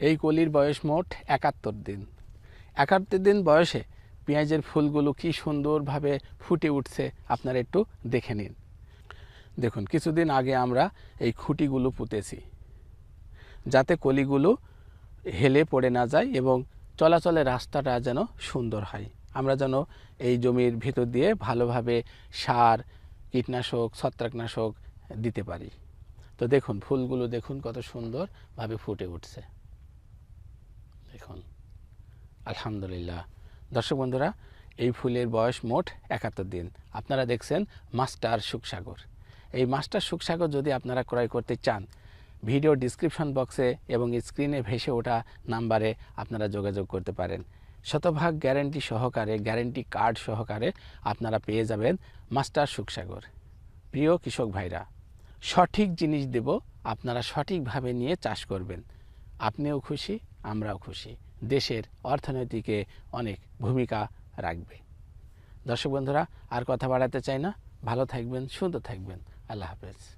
এই কলির বয়স মোট একাত্তর দিন। একাত্তর দিন বয়সে পেঁয়াজের ফুলগুলো কি সুন্দরভাবে ফুটে উঠছে আপনারা একটু দেখে নিন। দেখুন, কিছুদিন আগে আমরা এই খুঁটিগুলো পুঁতেছি। যাতে কলিগুলো হেলে পড়ে না যায় এবং চলাচলের রাস্তাটা যেন সুন্দর হয়। আমরা যেন এই জমির ভিতর দিয়ে ভালোভাবে সার, কীটনাশক, ছত্রাকনাশক দিতে পারি। তো দেখুন, ফুলগুলো দেখুন কত সুন্দরভাবে ফুটে উঠছে। দেখুন, আলহামদুলিল্লাহ। দর্শক বন্ধুরা, এই ফুলের বয়স মোট একাত্তর দিন। আপনারা দেখছেন মাস্টার সুখসাগর। এই মাস্টার সুখসাগর যদি আপনারা ক্রয় করতে চান, ভিডিও ডিসক্রিপশন বক্সে এবং স্ক্রিনে ভেসে ওঠা নাম্বারে আপনারা যোগাযোগ করতে পারেন। শতভাগ গ্যারেন্টি সহকারে, গ্যারেন্টি কার্ড সহকারে আপনারা পেয়ে যাবেন মাস্টার সুখসাগর। প্রিয় কৃষক ভাইরা, সঠিক জিনিস দেব, আপনারা সঠিকভাবে নিয়ে চাষ করবেন। আপনিও খুশি আমরাও খুশি। দেশের অর্থনীতিকে অনেক ভূমিকা রাখবে। দর্শক বন্ধুরা, আর কথা বাড়াতে চাই না। ভালো থাকবেন, সুন্দর থাকবেন। আল্লাহ হাফেজ।